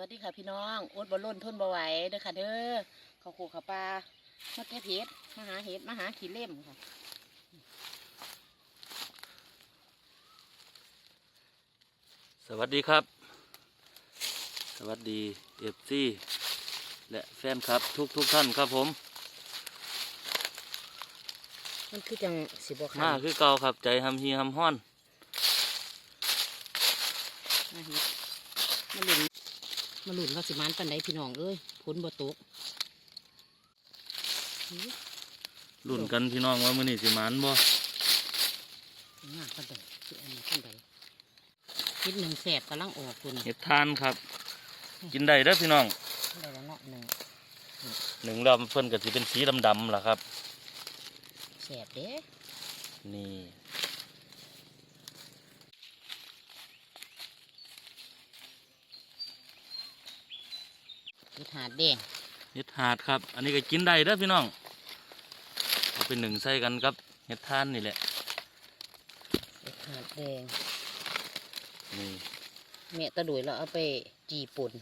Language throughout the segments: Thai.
วัสดีค่ะพี่น้องอดบอลล่นทนบ่ไหวเด้อค่ะเด้อเขาโคเขาปลามาเก็บเห็ดมาหาเห็ดมาหาขี้เล่มค่ะสวัสดีครับ สวัสดีเอฟซีและแฟนครับทุกทุกๆท่านครับผม มันคือจังสิบมาคือเก่าครับใจหำฮีหำห้อนมาเห็ดมาหลุน มาหลุนว่าสิมันปันไดพี่น้องเอ้ยผลบ่ตกหือรุ่นกันพี่น้องว่ามื้อนี้สิหมานบ่งามปันไดคืออันนี้ปันไดเห็ดหนึ่งแสบกำลังออกคุณเห็ดทานครับ กินได้เด้อพี่น้องได้แล้วเนาะหนึ่งหนึ่งลำเพิ่นก็สิเป็นสีดำๆล่ะครับแสบเด้นี่ เห็ดหาดแดงเห็ดหาดครับ อันนี้ก็กินได้เด้อพี่น้องเอาเป็นหนึ่งใส่กันครับเห็ดทานนี่แหละเห็ดหาดแดงนี่แม่ตะดุยเราเอาไปจีปุ่น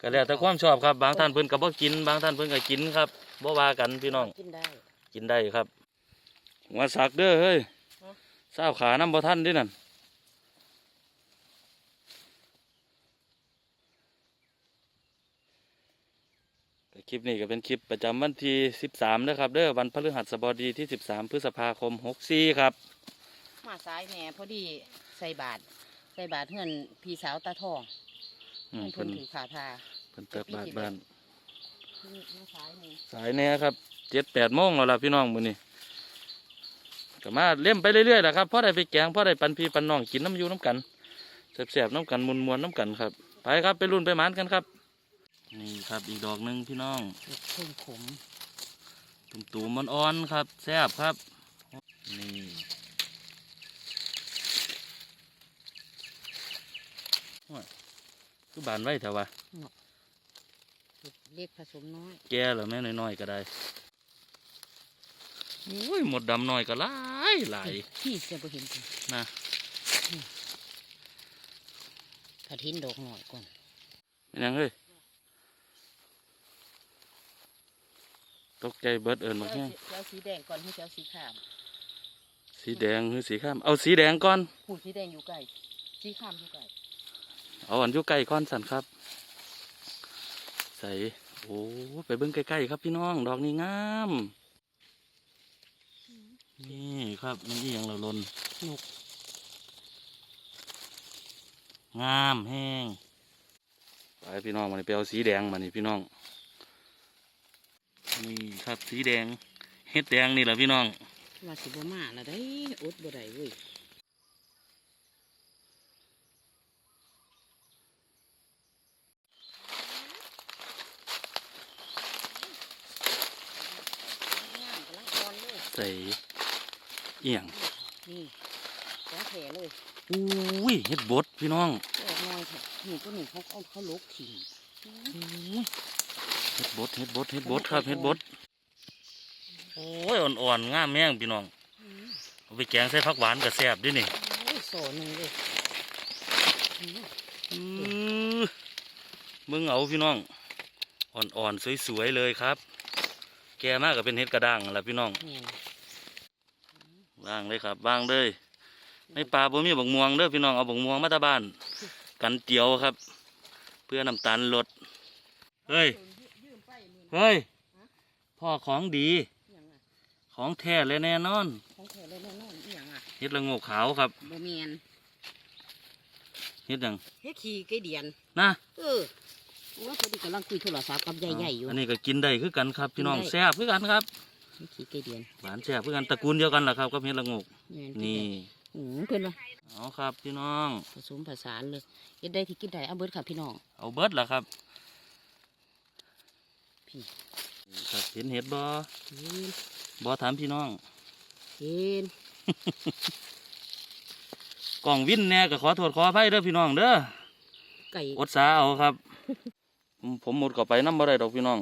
ก็แล้วแต่ความชอบครับ บางท่านเพิ่นก็บ่กิน บางท่านเพิ่นก็กินครับบ่ว่ากันพี่น้อง กินได้ กินได้ครับหัวสักเด้อเฮ้ยฮะเศร้าวขาน้ำบ่ท่านเดินั่น คลิปนี้ก็เป็นคลิปประจำวันที่ 13นะครับเด้อวันพฤหัสบดีที่ 13 พฤษภาคม 64 ครับ มาซ้ายแม่พอดีใส่บาทใส่บาทเพื่อนพี่สาวตาทองอืมเพื่เพิ่อนนถือขาทาเพิ่นเติกบาทบ้าน นี่มาซ้ายนี่สายแน่ครับ7-8โมงแล้วล่ะพี่น้องมื้อนี้ก็มาเล่มไปเรื่อยๆแหละครับพ่อได้ไปแกงพ่อได้ปันพี่ปันน้องกินน้ำอยูน้ำกันแสบๆน้ำกันมวนๆน้ำกันครับ ไปครับไปรุ่นไปหมานกันครับ นี่ครับอีกดอกหนึ่งพี่น้องเห็ดเพิ่งขมตุ่มตูมันอ่อนๆครับแซ่บครับ นี่โอ้ยคือบานไว้เถอะวะเห็ดเล็กผสมน้อย แก่เหรอแม่น้อยๆก็ได้โอ้ยหมดดำน้อยก็หลายหลายพี่จะไปเห็นกันนะกระถินดอกหน่อยก่อนเป็นยังเฮ้ย ตกใจเบิดเอิญมาแค่เจ้าสีแดงก่อนให้เจ้าสีขาวสีแดงหรือสีข้าม เอาสีแดงก่อนผู้สีแดงอยู่ไกลสีขาวอยู่ไกลเอาอันอยู่ใกล้ก้อนสันครับ ใส่โอ้ไปเบิ้งใกล้ๆครับพี่น้อง ดอกนี้งาม นี่ครับมันอีหยังเราลนนกงามแห้งไปพี่น้องมานี่ไปเอาสีแดงมานี่พี่น้อง นี่ครับสีแดงเฮ็ดแดงนี่แหละพี่น้องว่าสิบ่มาละได้อดบ่ได้เว้ยงามกำลังอ่อนเลยใส่เอียงนี่ของแถเลยอุ้ยเฮ็ดบดพี่น้องออกน้อยเถอะนี่ก็หนึ่งเขาเอาเขาลกทิ้งอุ้ย เฮ็ดบดเฮ็ดบดเฮ็ดบดครับเฮ็ดบดโอ้ยอ่อนๆงามแม่งพี่น้องอืมเอาไปแกงใส่ผักหวานกับแซ่บด้วยนี่โอ้ยโซหนึ่งเลยอืมอื้อมึงเอาพี่น้อง อ่อนๆสวยๆเลยครับ แกมากกับเป็นเฮ็ดกระด้างนั่นแหละพี่น้องเนี่ยว่างเลยครับว่างเลยในป่าบ่มีบักม่วงเด้อพี่น้องเอาบักม่วงมาตาบ้าน กันเจียวครับ เพื่อน้ำตาลลดเฮ้ยยืมไปมือ เฮ้ย พ่อของดีอหย่างอะของแท้เลยแน่นอนของแถเลยแน่นอนอหย่างอะเฮ็ดละโงกขาวครับบ่เมียนเฮ็ดหยังเฮ็ดขี้ไก่เดียน นะเออว่าพอดีกำลังคุยโทรศัพท์กับใหญ่ๆอยู่ อันนี้ก็กินได้คือกันครับพี่น้องกินได้ แซ่บคือกันครับเฮ็ดขี้ไก่เดียนหวานแซ่บคือกันตระกูลเดียวกันแหละครับกับเฮ็ดละโงกแม่นี่อืมเพิ่นว่าเอาครับพี่น้องผสมผสานเลยเฮ็ดได้ที่กินได้เอาเบิดค่ะพี่น้องเอาเบิดล่ะครับ พี่นี่ครับเห็นเห็ดบ่เห็นบ่ถามพี่น้องเห็นกล่องวินแน่ก็ขอโทษขออภัยเด้อพี่น้องเด้อไก่อดสาเอาครับผมผมหมดก็ไปน้ำบ่ได้ดอกพี่น้อง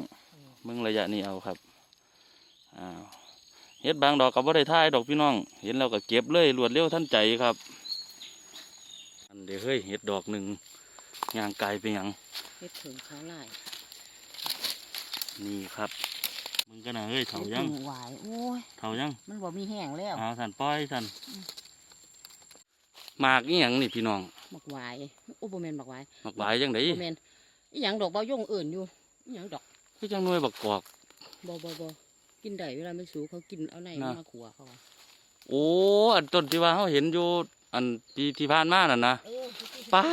มึงระยะนี้เอาครับอ้าวเฮ็ดบางดอกก็บ่ได้ท่ายดอกพี่น้อง เห็นแล้วก็เก็บเลยรวดเร็วทันใจครับ อันเดี๋ยวเฮ้ยเฮ็ดดอกหนึ่งย่างไก่ไปหยังเฮ็ดถึงเขาหลาย นี่ครับมึงก็น่ะเฮ้ยเถายังฮ็ดถึหวายโอ้ยเถายัง มันบ่มีแห้งแล้วเอาสันป้อยสันหมากอีหยังนี่พี่น้องบักหวายโอ้บ่แม่นบักหวายหมากหลายจังไดบ่แม่นอีหยังดอกเบาย่งเอิ่นอยู่อีหยังดอกคือจังหน่วยบักกอกบ่บ่บ่กินได้เวลามันสูเขากินเอาในน่ะมาขัวเขาอะโอ้อันต้นที่ว่าเขาเห็นอยู่อันปีที่ผ่านมานั่นนะเออปา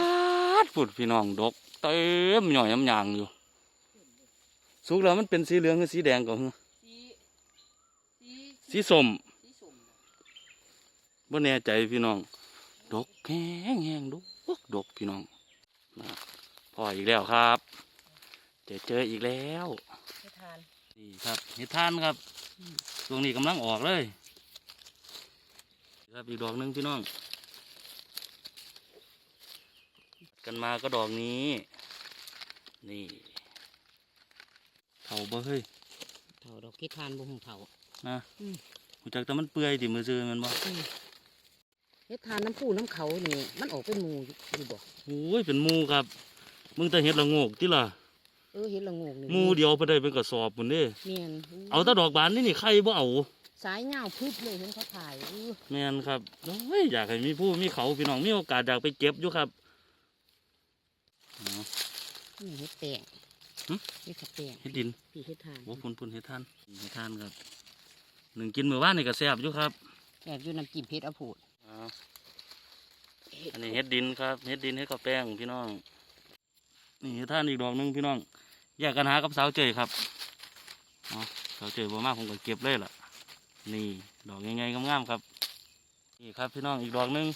ดผุดพี่น้องดกเต็มหน่อยยำยางอยู่ สุกแล้วมันเป็นสีเหลืองหรือสีแดงก่อนสีสีสีส้มสีส้มบ่แน่ใจพี่น้อง ดกแห้งแห้งดกดกพี่น้องนะพออีกแล้วครับเจอเจออีกแล้วให้ทานนี่ครับเห็ดทานครับช่วงนี้กำลังออกเลยครับอีกดอกหนึงพี่น้อง กันมาก็ดอกนี้ นี่ เถาบ่เฮ้ยเถาดอกกิทานบ่หุงเถานะอืมหูจักแต่มันเปื่อยติมือซื้อแมันบ่เฮ็ดทานน้ำปูน้ำเขานี่มันออกเป็นหมูอยู่บ่โอ้ยเป็นหมูครับ มึงแต่เห็ดละโงกติล่ะเออเฮ็ดละโงกนี่หมูเดียวไปได้เป็นกระสอบพุ่นเด้แม่นเอาแต่ดอกบานนี่นี่ใครบ่เอาสายยาวพึบเลยเห็นเขาถ่ายเออแม่นครับโอ้ยอยากให้มีผู้มีเขาพี่น้องมีโอกาสอยากไปเก็บอยู่ครับอ๋อนี่เฮ็ดแป้งหึ เฮ็ดกับแป้งเห็ดดินพี่เฮ็ดทานโอ้พุ่นพุ่นเห็ดทานเห็ดทานครับหนึ่งกินมื้อวานนี่ก็แซ่บอยู่ครับแอบอยู่น้ำจิ้มเผ็ดเอาโพูดอ๋ออันนี้เห็ดดินครับเห็ดดินเห็ดกับแป้งพี่น้องนี่เห็ดทานอีกดอกหนึงพี่น้องแยกกันหากับสาวเจยครับอ๋อสาวเจยบ่มากผมก็เก็บเลยล่ะนี่ดอกง่ายๆงามๆครับนี่ครับพี่น้องอีกดอกหนึง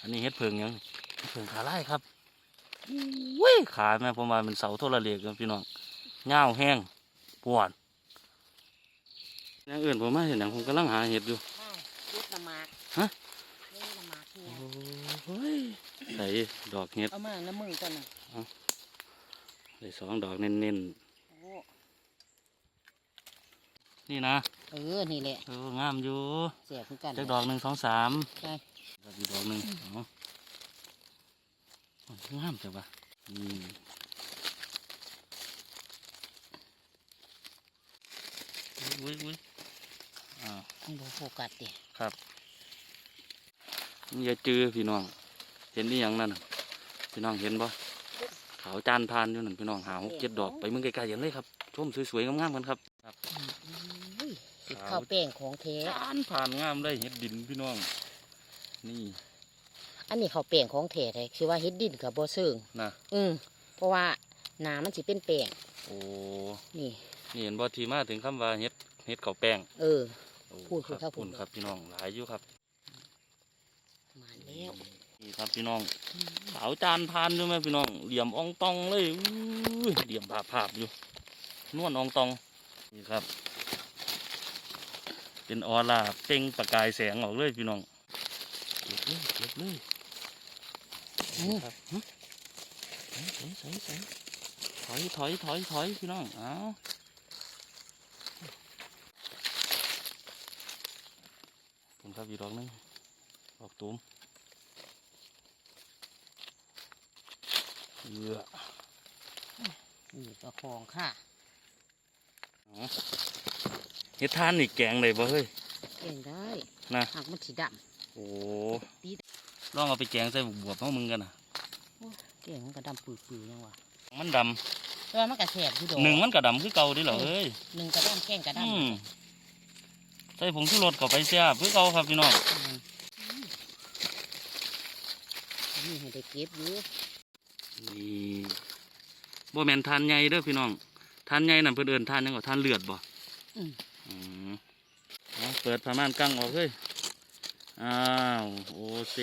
อันนี้เห็ดเผิงหยังเห็ดเผิงขาไล่ครับ อุ้ยขาแม่ผมว่าเป็นเสาโทรเลขครับพี่น้องเงาวแห้งปวดอย่างอื่นผมมาเห็นอย่างผมกำลังหาเห็ดอยู่อ้าวเฮ็ดน้ำหมากฮะเฮ็ดน้ำหมากเนี่ยโอ้ยใส่ดอกเห็ดเอามาน้ำมือก่อนน่ะใส่สองดอกเน้นโอ้ๆนี่นะเออนี่แหละเอองามอยู่เสียคือกันจักดอกหนึ่งสองสามใช่ครับอีกดอกหนึ่งเอาโอ้ย งามจังวะนี่อุ้ยอุ้ยอ่าต้องดูโฟกัสดิครับนี่อย่าจือพี่น้อง เห็นนี่ยังนั่นน่ะพี่น้องเห็นบ่ขาวจานพานอยู่นั่นพี่น้องหาหกเจ็ดดอกไปมึงไกลๆอย่างเลยครับ ชมสวยๆงามๆกันครับอุ้ยติดข้าวแป้งของแท้จานผ่านงามได้เห็ดดินพี่น้อง นี่ อันนี้ข้าวแป้งของแท้เลยคือว่าเฮ็ดดินกับบ่เซิงนะอืมเพราะว่าหนามันสิเป็นแป้งโอ้นี่นี่เห็นบ่ทีมาถึงคำว่าเห็ดเห็ดข้าวแป้งเออโอ้พูดครับครับพูดครับพี่น้องหลายอยู่ครับมาแล้วนี่ครับพี่น้องสาวจานพานอยู่ไหมพี่น้องเหลี่ยมอองตองเลยอุ้ยเหลี่ยมผาผาบอยู่นวลอองตองนี่ครับ เป็นออร่าเปล่งประกายแสงออกเลยพี่น้องเก็บเลยเก็บเลยอืม ครับหึใส่ใส่ใส่ถอยถอยถอยถอยพี่น้องเอาผมครับอีกดอกหนึงดอกตูมเยอะนี่ก็ของค่ะเอาเฮ็ดทานนี่แกงเลยบ่เฮ้ยเก่งได้นะหากมันสีดโอ้ปี ลองเอาไปแกงใส่บวบๆของมึงกันนะำเก่งมันก็ดำปื้อๆยังวะมันดแต่ว่ามันก็แสบอยู่ดอกำหนึ่งมันก็ดำคือเก่าเดิเหรอเฮ้ยหนึ่งกระดำแข้งกระอืดำมใส่ผงชูรสเข้าไปเสียบคือเก่าครับพี่น้องอืมนี่ให้ได้เก็บอยู่นี่บ่แม่นทานใหญ่เด้อพี่น้องทานใหญ่นั่นเพิ่นเอิ้นทานหยังก็ทานเลือดบ่อืม อืมเอาเปิดผ้าม่านกั้งออกเฮ้ย อ้าวโอเซ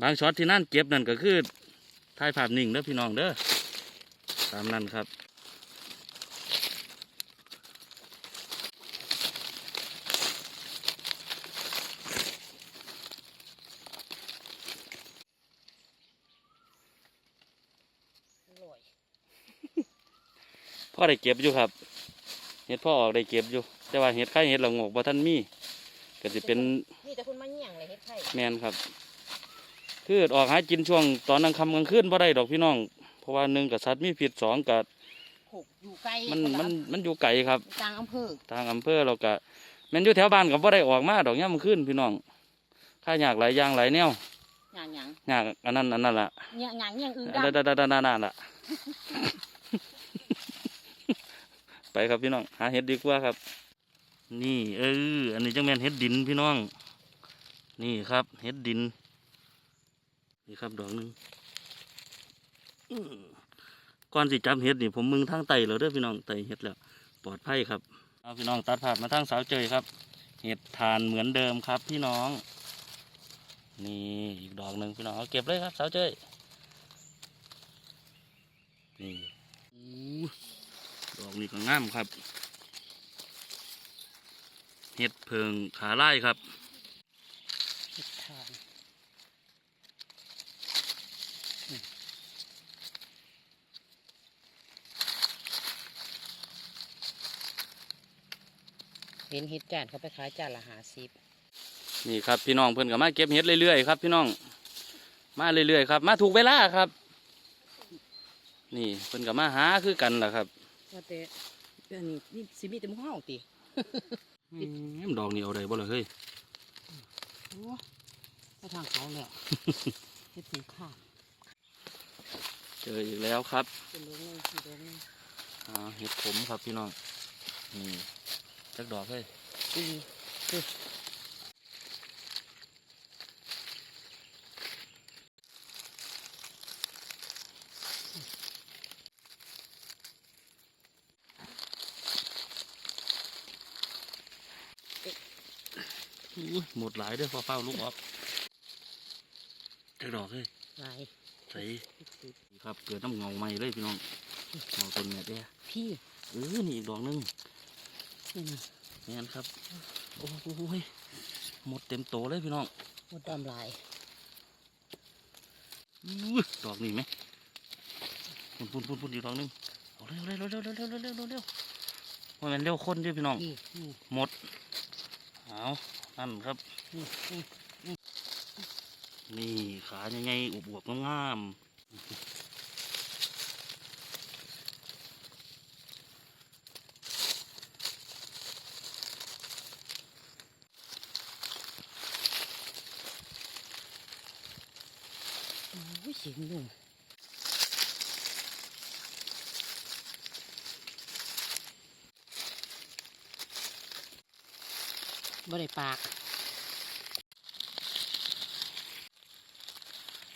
บางช็อตที่นั่นเก็บนั่นก็คือถ่ายภาพนิ่งเด้อพี่น้องเด้อตามนั้นครับ อร่อย พ่ อได้เก็บอยู่ครับ เห็ดพ่อออกได้เก็บอยู่ แต่ว่าเห็ดไข่เห็ดละโงกบ่ท่านมีก็จะเป็นเเลยเฮ็ดไข่แมนครับ คือออกหากินช่วงตอนกลางค่ำกลางคืนบ่ได้ดอกพี่น้อง เพราะว่าหนึ่งกับสัตว์มีพิษสองกับผูกอยู่ไกลมันคละมันมันอยู่ไกลครับกลางอำเภอทางอำเภอเราก็แม่นอยู่แถวบ้านก็บ่ได้ออกมาดอกย่ำขึ้นพี่น้องค่ายากหลายอย่างหลายแนวหยังหยังยากอันนั้นอันนั้นล่ะเนี่ยหยังหยังอื่นอันดันั้นอันนั้นอันนั้นล่ะ ไปครับพี่น้องหาเห็ดดีกว่าครับ นี่เอออันนี้จังแม่นเห็ดดินพี่น้อง นี่ครับเห็ดดิน นี่ครับดอกหนึงก่อนสิจับเห็ดนี่ผมมึงทางไตแล้วเด้อพี่น้องไตเห็ดแล้วปลอดภัยครับเอาพี่น้องตัดภาพมาทางสาวเจยครับ เห็ดทานเหมือนเดิมครับ พี่น้อง นี่อีกดอกหนึ่งพี่น้องเอาเก็บเลยครับสาวเจยนี่อู้ ดอกนี้ก็งามครับ เห็ดเพิงขาไล่ครับเฮ็ดทานอืมเห็นเฮ็ดจานเขาไปขายจานละหาสิบนี่ครับพี่น้องเพิ่นก็มาเก็บเห็ดเรื่อยๆครับ พี่น้องมาเรื่อยๆครับ มาถูกเวลาครับ นี่เพิ่นก็มาหาคือกันล่ะครับ ว่าแต่อันนี้นี่สิมีแต่หมูเฮาติอืมดอกนี้เอาได้บ่เลยเฮ้ยโอ้ไปทางเขาแล้วเฮ็ดถึงข้าวเจออีกแล้วครับเป็นดวงหนึงเป็นดวงหนึงอ่าเห็ดขมครับพี่น้องนี่จักดอกเฮ้ยอือ หมดหลายเด้อพอเฝ้าลูกออกจักดอกเฮ้ยหลายใส่ครับเกิดน้ำเงาใหม่เลยพี่น้องเงาต้นเนี่ยเด้อพี่เออนี่อีกดอกหนึงนี่นะนี่นครับ โอ้โหยหมดเต็มโตเลยพี่น้องหมดดำลายอุ้ยดอกนี่ไหมพุ่นพุ่นพุ่นพุ่นอีกดอกหนึงเอาเร็วเร็วเร็วเร็วเร็วเร็วเร็วเร็วเร็วว่ามันเร็วคนเด้อพี่น้องนี่นี่หมดเอา นั่นครับนี่นี่นี่ขาใหญ่ๆอวบๆงามๆโอ้ยเสียงยุ่ง บ่ได้ปาก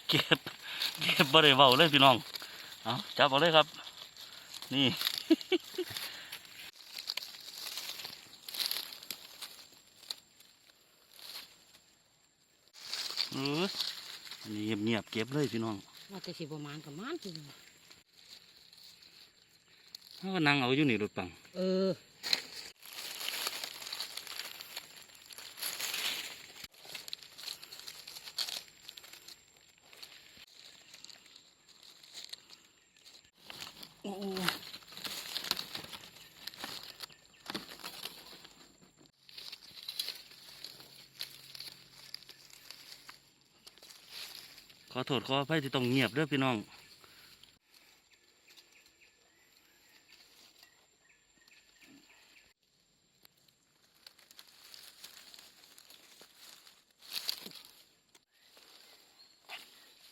เก็บ เก็บบ่ได้เบาเลยพี่น้อง เอาจับเอาเลยครับ นี่เอออันนี้เงียบๆเก็บเลยพี่น้องว่าแต่สิบ่มานกับมานจริงเขาก็นั่งเอาอยู่นี่รถปัง เออโอ้ข อโทษขออภัยที่ต้องเงียบเด้อพี่น้อง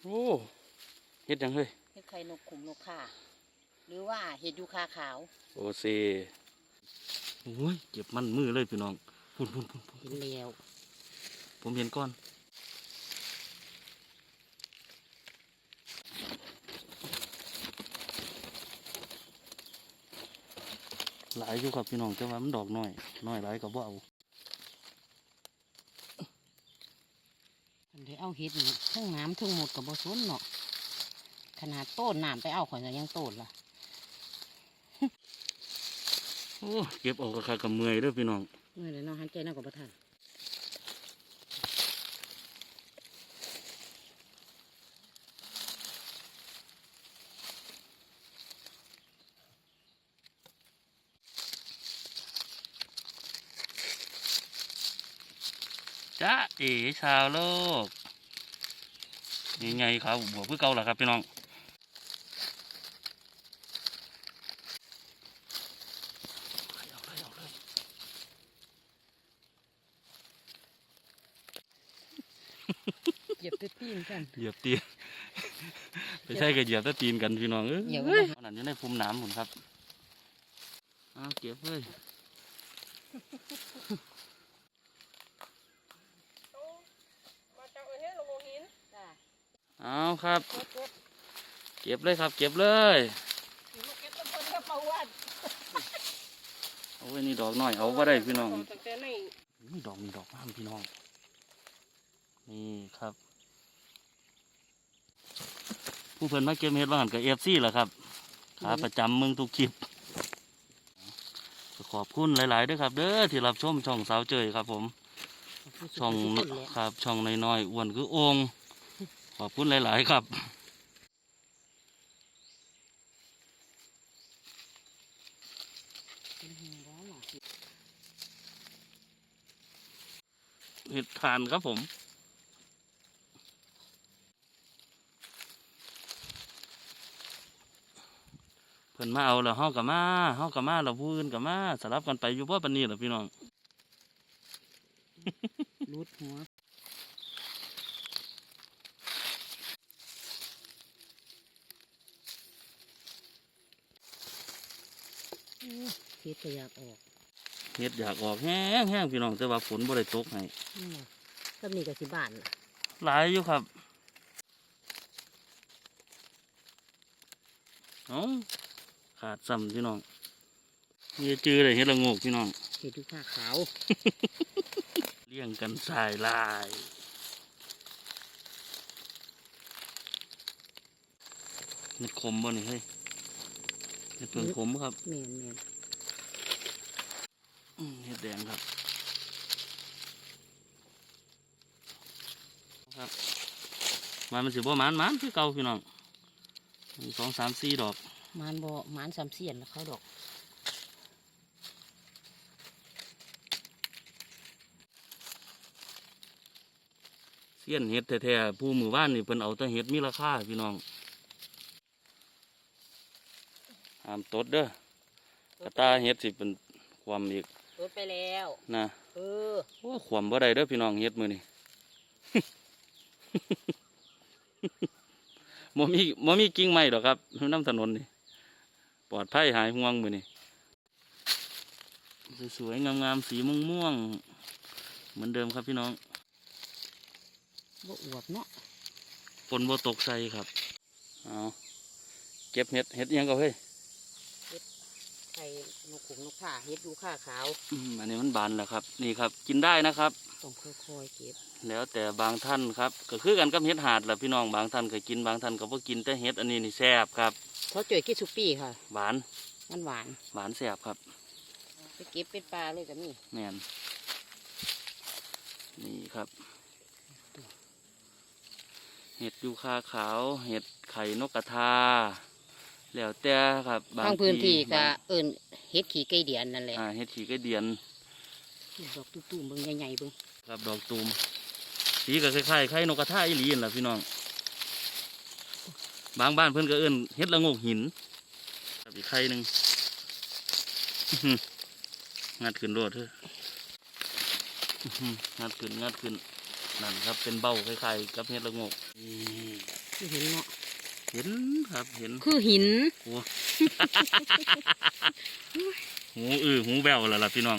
โอ้เฮ็ดหยังเฮ้ยเฮ็ดไข่นกขุมนกข่าหรือว่าเห็ดยูคาขาว โอเซโอ้ยเจ็บมันมือเลยพี่น้องพุ่นพุ่นพุ่นพุ่นเห็นแล้วผมเห็นก้อนายอยู่ครับพี่น้องแต่ว่ามันดอกน้อยน้อยหลายก็บ่เอาอันเดี๋ยวเอาเห็ดนี่เทั้งน้ำเทั้งหมดกับบ่สนเนาะขนาดโต้นน้ำไปเอาข่อยก็ยังโต้นล่ะโอ้เก็บออกราคากับเมื่อยเด้อพี่น้องเมื่อเดี๋ยวน้องหันใจน้ากับประทาน จจ้าเอ๋ชาวโลกนี่ไงครับบวกเพื่อเก่าล่ะครับพี่น้องเอาเลยเอาเลยเหยียบตีนกันเหยียบตีนไปใช่กับเหยียบแตะตีนกันพี่น้องเอ้ยเหยียบขนาดนี้ในภูมิน้ำผมครับเอาเก็บเลย มาจากเฮ็ดลงหินจ้า เอา ครับเก็บเก็บเก็บเลยครับ เก็บเลยมาเก็บต้นกระเป๋าวันเอาไว้นี่ดอกน้อยเอาก็ได้พี่น้องตั้งแต่ในนี่ดอกมีดอกงามพี่น้อง นี่ครับ ผู้เพิ่นมาเก็บเฮ็ดว่าหันกับเอฟซีแหละครับขาประจำเมืองทุกคลิปขอบคุณหลายๆด้วยครับ เด้อที่รับชมช่องสาวเจยครับผม ช่องครับช่องน้อยๆอ้วนคือโองค์ ขอบคุณหลาย ๆ ครับเห็ดทานครับผมเพิ่นมาเอาแล้วเฮากับมาเฮากับมาแล้วผู้อื่นกับมาสลับกันไปอยู่พ่อปันนี้แหละพี่น้องรูดหัว เฮ็ดก็อยากออกเฮ็ดอยากออกแห้งแห้งพี่น้องแต่ว่าฝนบ่ได้ตกให้ก็มีกับสิบ้านล่ะหลายอยู่ครับเอ้าขาดซ้ำพี่น้องนี่จื้อเลยเฮ็ดละโงกพี่น้องเฮ็ดดูข้าขาว เลี้ยงกันสายลายเห็ดขมบ่นี่เฮ้ย เห็ดเปลืองขมครับแม่นแม่นอืมเห็ดแดงครับ ครับ มันมันสิบ่หมันหมันคือเก่าพี่น้องหนึ่งสองสามสี่ดอกมานบ่มานสามเสียนแล้วเขาดอกเสี้ยนเห็ดแท้ๆผู้มือว่านนี่เพิ่นเอาแต่เห็ดมีราคาพี่น้อง ห้ามตดเด้อกระตาเห็ดสิเป็นความอีกรถไปแล้วนะเออโอ้ความบ่ได้เด้อพี่น้องเฮ็ดมือนี่บ่มีบ่มีกิ่งไม้ดอกครับอยู่น้ำถนนนี่ปลอดภัยหายห่วงมือนี่สวยๆงามๆสีม่วงๆเหมือนเดิมครับพี่น้องบ่อวบเนาะฝนบ่ตกใส่ครับเอาเก็บเห็ดเห็ดอิหยังก็เฮ้ย ไข่นกขุมนกข่าเฮ็ดดูข้าขาวอืมอันนี้มันบานแล้วครับ นี่ครับ กินได้นะครับ ต้องค่อยๆเก็บ แล้วแต่บางท่านครับ ก็คือกันกับเห็ดหาดแหละพี่น้องบางท่านก็กินบางท่านก็บ่กินแต่เห็ดอันนี้นี่แซ่บครับเขาเจอกินสุปี้ค่ะ หวานมันหวานหวานแซ่บครับไปเก็บเป็นปลาเลยก็มีแม่นนี่ครับ เห็ดยูคาขาว เห็ดไข่นกกระทา แล้วแต่ครับบางพื้นที่ก็บางเอิ้นเฮ็ดขี้ไก่เดียนนั่นแหละอ่าเห็ดขี่กระเดียนดอกตุ้มๆเบิ่งใหญ่ๆเบิ่งครับดอกตูมสีก็คล้ายๆไข่นกกระทาอีหลีนั่นล่ะพี่น้อง บางบ้านเพิ่นก็เอิ้นเห็ดละโงกหินครับอีกไข่หนึ่งอื้อหืองัดขึ้นโรดเถอะอื้อหืองัดขึ้นงัดขึ้นนั่นครับเป็นเบ้าคล้ายๆกับเห็ดละโงกนี่คือเห็นเนาะ เห็นครับเห็นคือหินโอ้หูอื้อหูแววแล้วล่ะพี่น้อง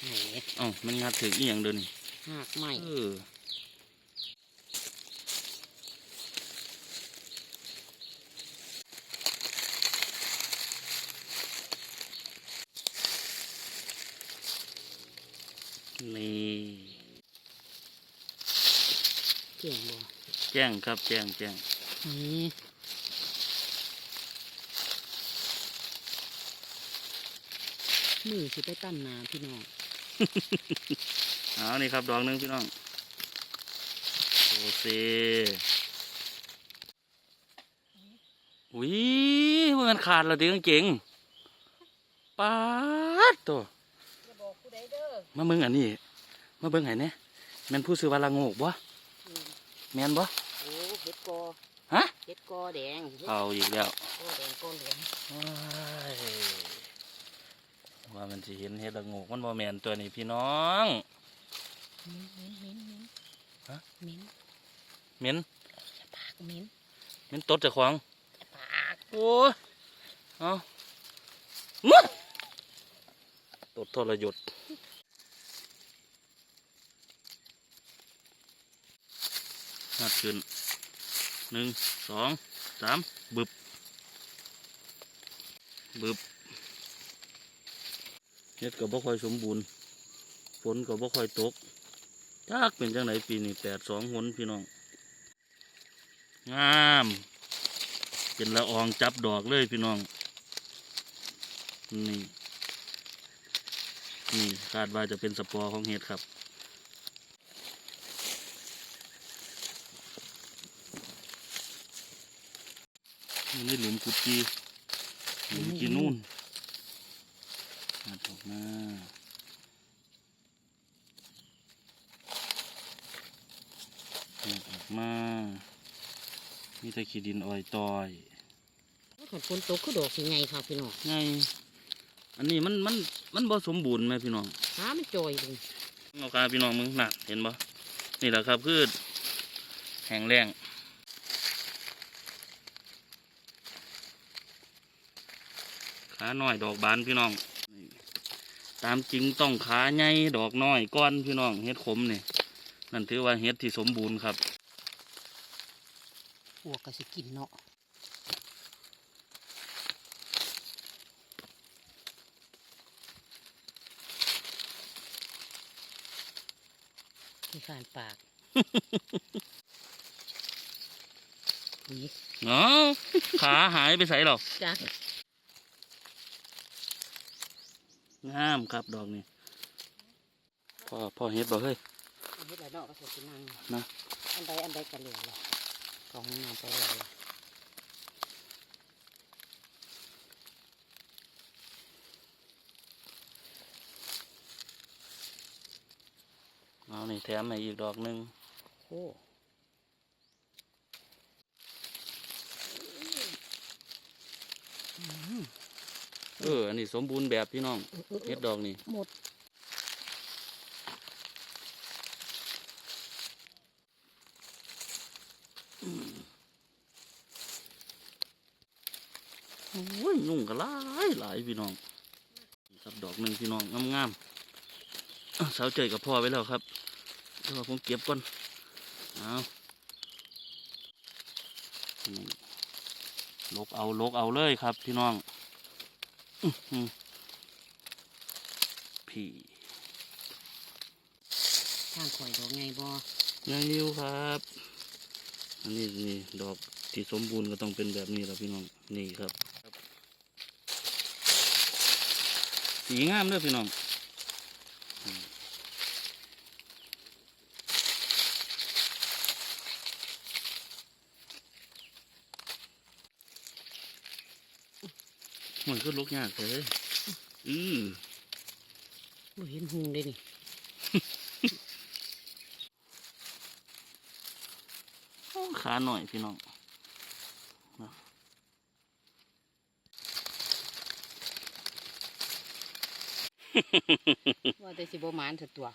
แหมเอ้ามันงัดถึงอีหยังเดินนี่หากไม้เออนี่เก่งบ่ แจ้งครับแจ้งแจ้งนี่มือสิไปตั้นนาพี่น้องเอานี่ครับดอกหนึงพี่น้องโอเซอุ้ยมันขาดแล้วดิกางเก่งปาดตัวจะบอกผู้ใดเด้อมาเบิ่งอันนี้มาเบิ่งไห้เนี่ยแม่นผู้ซื้อว่าละโงกบ่อืมแม่นบ่โอ้เห็ด กอฮะเห็ดกอแดงเห็ดเอาอีกแล้วกอแดงกอเหลืองว้ายว่ามันสิเห็นเฮ็ดละโงกมันบ่แม่นตัวนี้พี่น้องเหม็นเหม็นเหม็นเหม็นฮะเหม็นเหม็นปากเหม็นเหม็นตดเจากของปากโอ้ยเอามึดตดทรยศหัดขึ้น หนึ่งสองสามบึบ บึบเฮ็ดก็บบ่ค่อยสมบูรณ์ฝนก็บบ่ค่อยตกจักเป็นจังไหนปีนี้แปดสองหนพี่น้อง งาม เป็นละอองจับดอกเลยพี่น้อง นี่ นี่คาดว่าจะเป็นสปอร์ของเห็ดครับ นได้หลุมกุดจีหลุมจีนู่นหัดออกมาหัดออกมามีแต่ขี้ดินอ้อยตอยขันฝนตกคือดอกสิไงค่ะพี่น้องไงอันนี้มันมันมันบ่สมบูรณ์ไหมพี่น้องขามันจอยเลยเอาคาพี่น้องมึงน่ะเห็นบ่นี่แหละครับคือแห้งแรงขาห น่อยดอกบานพี่น้องนี่ตามจริงต้องขาใหญ่ดอกน้อยก้อนพี่น้องเฮ็ดขมนี่นั่นถือว่าเฮ็ดที่สมบูรณ์ครับพวกก็สิกินเนาะที่ขานปากอุ้ยเนาะขาหายไปใส่หรอกจ้ะ งามครับดอกนี้พ่อพ่อเฮ็ดบ่เฮ้ยเฮ็ดแล้วเนาะก็สินั่งนะอันใดอันใดกันเหลือละของน้ำไปเลยเอานี่แถมให้อีกดอกหนึงโอ้ เออ อันนี้สมบูรณ์แบบพี่น้องเออเออเอเฮ็อดดอกนี่หมดโอ้ยยุ่งก็หลายหลายพี่น้องนี่ครับดอกหนึ่งพี่น้องงามๆอะสาวเจยกับพ่อไว้แล้วครับเดี๋ยวผมเก็บก่อนเอานี่ลกเอาลกเอาเลยครับพี่น้องอื้อหือ พี่ทางข่อยดอกไงบ่ยังอยู่ครับ อันนี้นี่ดอกที่สมบูรณ์ก็ต้องเป็นแบบนี้แหละพี่น้อง นี่ครับ สีงามเด้อพี่น้อง มันก็ลุกยากเลย อือบ่เห็นหุงเลยนี่โอ้ขาหน่อยพี่น้องว่าแต่สิบ่หมานสักตัว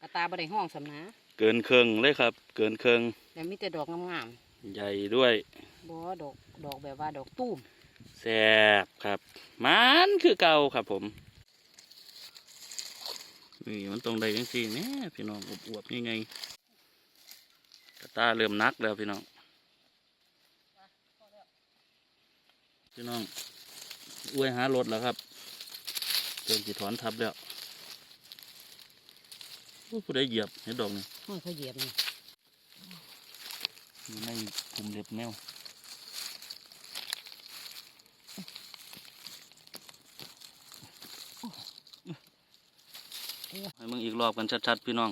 กระตาบ่ได้ห้องสำนาเกินเครื่องเลยครับ เกินเครื่องแล้วมีแต่ดอกงามใหญ่ด้วยๆบ่ดอกดอกแบบว่าดอกตุ้ม แซ่บครับ มันคือเก่าครับผม นี่มันตรงใดจังสี่เนี่ยพี่น้องอวบๆยังไงกระตาเริ่มนักแล้วพี่น้อง พี่น้องอวยหารถแล้วครับเกินจีถอนทับแล้วโอ้ผู้ใดเหยียบเห็นดอกนี่ห้อยเขาเหยียบนี่อยู่ในกลุ่มเล็บแมว ให้มึงอีกรอบกันชัดๆพี่น้อง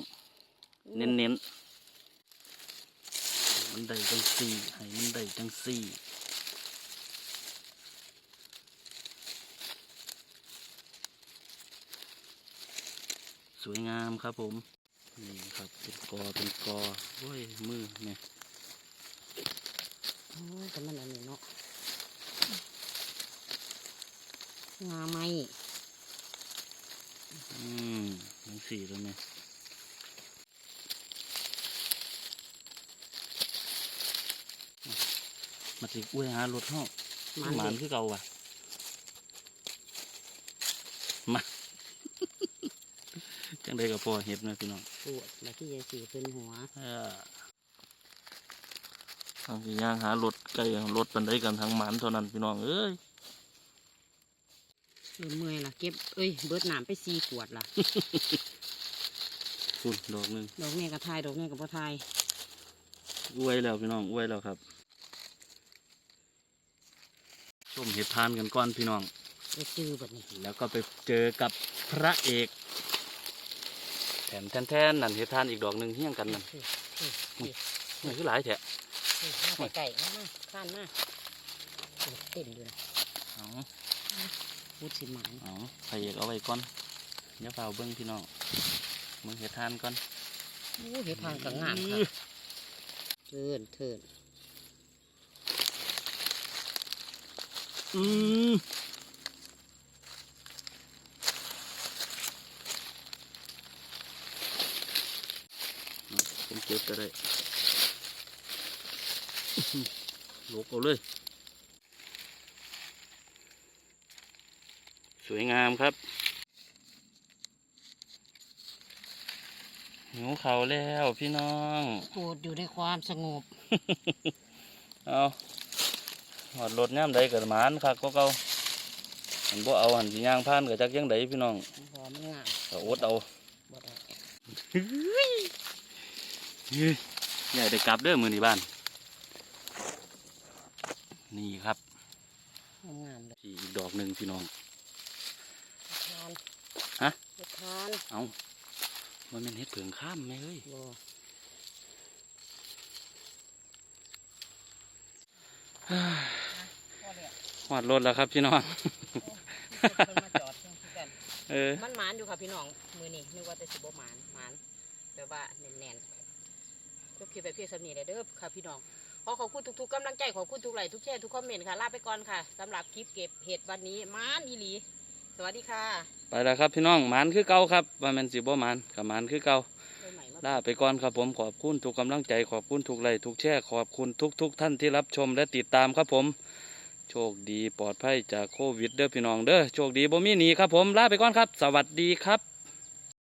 เน้นๆมันได้จังสี่ให้มันได้จังสี่วยงามครับผม นี่ครับเป็นกอเป็นกอโอ้ยมือเนี่ยโอ้ยแต่มันอันนี้เนาะงาไหมอืม ทั้งสี่แล้วเนี่ยมาติอ้วยหารถห้องมัหมานนคือเก่าว่ะมาจังได้กับพ่อเห็ดนะพี่น้องปวดแล้วที่ยายสีเป็นหัวเออทางที่ย่างหารถไกลรถปันได้กันทางหมานเท่านั้นพี่น้องเอ้ย เออเมื่อยล่ะเก็บ เอ้ย เบิดน้ำไปสี่ขวดล่ะคุณดอกหนึ่งดอกแม่กับทายดอกแม่กับพ่อทายอวยแล้วพี่น้องอวยแล้วครับ ชมเห็ดทานกันก่อนพี่น้องไปซื้อแบบนี้แล้วก็ไปเจอกับพระเอกแถมแทนๆนั่นเห็ดทานอีกดอกหนึ่งเฮี้ยงกันนั่นเออเออเออนี่คือหลายแถะเออมาไก่ๆมามาข้านมาโอ้เต็มอยู่นะเอา พูดสิหมานเอาพระเอกเอาไว้ก่อนเดี๋ยวเฝ้าเบิ้งพี่น้องมึงเห็ดทานก่อนโอ้เห็ดทางกับงามครับเทินเทินอืมผมเก็บก็ได้ลกเอาเลย วยงามครับหิวเขาวแล้วพี่น้องโปรดอยู่ในความสงบ เอาหอดรถย่ำใดกับหมานคักก็เก่าหันบ่เอาหันสิย่างผ่านกับจักยังใดพี่น้องหอมงามก็อดเอาบ่ได้ใหญ่ได้กลับเด้อมือนี่บ้าน นี่ครับงามเลยอีกดอกหนึ่งพี่น้องทาน ฮะเห็ดทาน เอามันเป็นเห็ดเผืองข้ามไหมเอ้ยบ่พอแล้วหอดรถแล้วครับพี่น้องเพิ่นมาจอดเพิ่นคือกันเออมันหมานอยู่ค่ะพี่น้อง มือนี่นึกว่าแต่สิบ่หมานหมานแบบว่าแน่นๆทุกคลิปไปเพียงสำนีเลยเด้อค่ะพี่น้องขอขอบคุณทุกๆกำลังใจขอบคุณทุกไลค์ทุกแชร์ทุกคอมเมนต์ค่ะลาไปก่อนค่ะสำหรับคลิปเก็บเห็ดวันนี้หมานอีหลีส วัสดีค่ะ ไปแล้วครับพี่น้องหมานคือเก่าครับว่าแมันสิบ่หมานกับหมานคือเก่าเริ่มใหม่มาลาไปก่อนครับผมขอบคุณทุกกำลังใจขอบคุณทุกไลค์ทุกแชร์ขอบคุณทุกทุกๆท่านที่รับชมและติดตามครับผม โชคดีปลอดภัยจากโควิดเด้อพี่น้องเด้อโชคดีบ่มีหนีครับผมลาไปก่อนครับ สวัสดีครับ